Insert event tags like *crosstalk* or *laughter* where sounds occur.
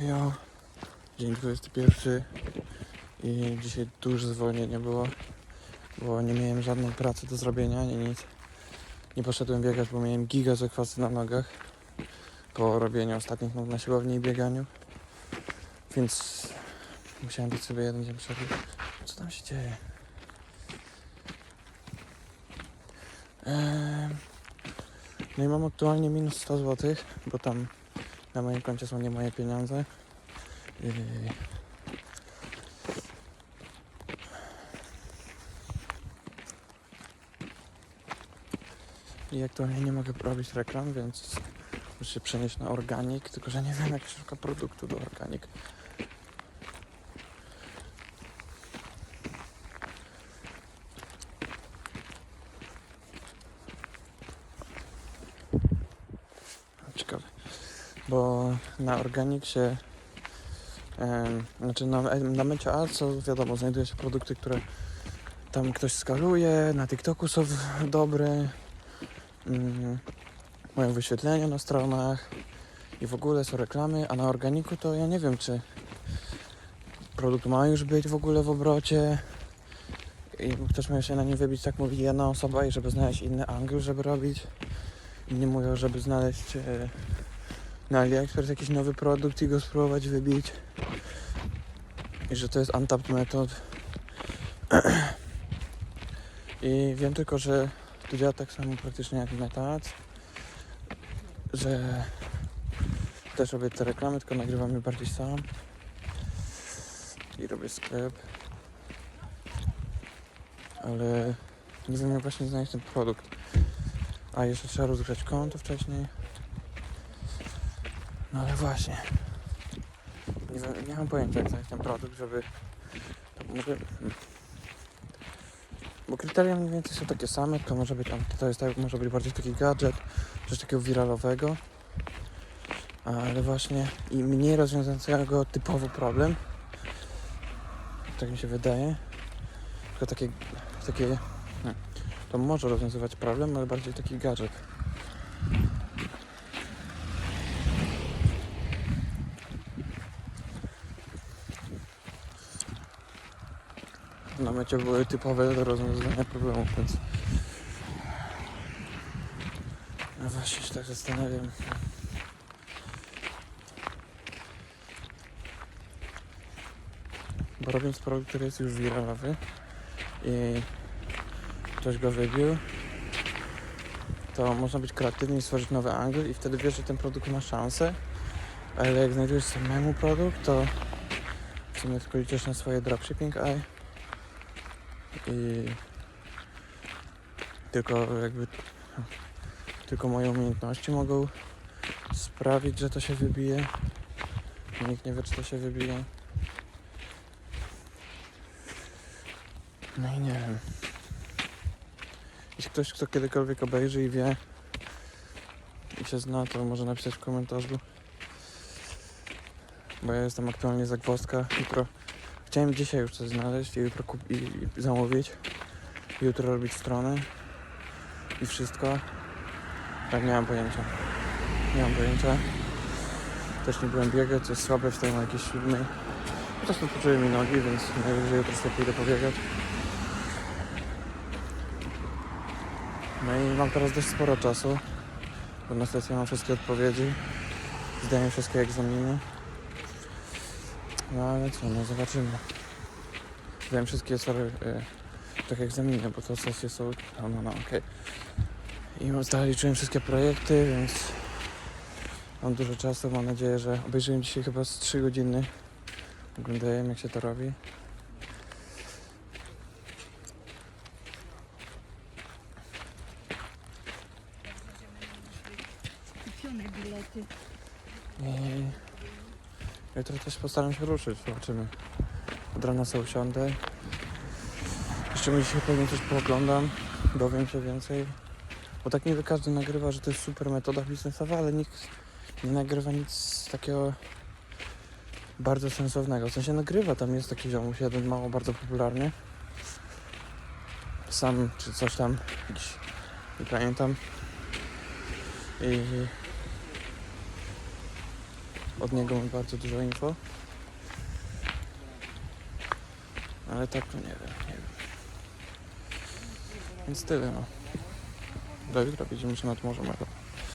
Jo, dzień 21 i dzisiaj duże zwolnienie było, bo nie miałem żadnej pracy do zrobienia, ani nic. Nie poszedłem biegać, bo miałem giga zakwasy na nogach po robieniu ostatnich nóg na siłowni i bieganiu. Więc musiałem dać sobie jeden dzień przerwy. Co tam się dzieje? Em, No i mam aktualnie minus 100 zł, bo tam na moim koncie są nie moje pieniądze. I... I aktualnie nie mogę robić reklam, więc muszę się przenieść na organik, tylko że nie wiem jak się szuka produktu do organik. Bo na organik się Em, Znaczy na, na mycie A, co wiadomo, znajduje się produkty, które tam ktoś skaluje, na TikToku są dobre, mm, mają wyświetlenia na stronach i w ogóle są reklamy, a na organiku to ja nie wiem, czy produkt ma już być w ogóle w obrocie i ktoś miał się na nim wybić, tak mówi jedna osoba i żeby znaleźć inny angiel, żeby robić. Inni mówią, żeby znaleźć e, na AliExpress jakiś nowy produkt i go spróbować wybić i że to jest untapped method. *clears throat* I wiem tylko, że to działa tak samo praktycznie jak Metads, że też robię te reklamy, tylko nagrywam je bardziej sam i robię sklep. Ale nie wiem jak właśnie znaleźć ten produkt. A jeszcze trzeba rozgrzać konto wcześniej. No ale właśnie. Nie, nie mam pojęcia jak znaleźć ten produkt, żeby... Może... Bo kryteria mniej więcej są takie same, to może być to jest tak, może być bardziej taki gadżet, coś takiego wiralowego. Ale właśnie i mniej rozwiązującego typowo problem. Tak mi się wydaje. Tylko takie, takie, hmm, to może rozwiązywać problem, ale bardziej taki gadżet. Na mecie były typowe do rozwiązywania problemów, więc no właśnie się tak zastanawiam. Bo robiąc produkt, który jest już wiralowy i ktoś go wybił, to można być kreatywny i stworzyć nowy angiel i wtedy wiesz, że ten produkt ma szansę, ale jak znajdujesz samemu produkt, to w sumie tylko liczysz na swoje dropshipping eye i tylko jakby tylko moje umiejętności mogą sprawić, że to się wybije. Nikt nie wie, czy to się wybije. No i nie wiem. Jeśli ktoś, kto kiedykolwiek obejrzy i wie i się zna, to może napisać w komentarzu. Bo ja jestem aktualnie zagwozdka. Jutro Chciałem dzisiaj już coś znaleźć i jutro i, zamówić. Jutro robić stronę i wszystko. Tak, nie mam pojęcia. Nie mam pojęcia. Też nie byłem biegać, jest słabe, wstałem o jakiejś siódmej. Chociaż to poczuły mi nogi, więc najwyżej jutro sobie pójdę pobiegać. No i mam teraz dość sporo czasu, bo na sesję mam wszystkie odpowiedzi. Zdaję wszystkie egzaminy. No ale co, no zobaczymy. Zdałem wszystkie sorry, y, tak egzaminy, bo to sesje są. No, no, no, okej. I zaliczyłem wszystkie projekty, więc mam dużo czasu. Mam nadzieję, że obejrzyłem dzisiaj chyba z 3 godziny. Oglądałem jak się to robi. Kupione bilety. I jutro też postaram się ruszyć, zobaczymy. Od rana sobie usiądę. Jeszcze mi dzisiaj pewnie coś pooglądam, dowiem się więcej. Bo tak niby każdy nagrywa, że to jest super metoda biznesowa, ale nikt nie nagrywa nic takiego bardzo sensownego. W sensie nagrywa, tam jest taki ziomuś jeden mało bardzo popularny. Sam czy coś tam, jakiś, nie pamiętam. I Od niego mam bardzo dużo info. Ale tak to nie wiem, nie wiem. Więc tyle no. Do jutra widzimy się nad morzem,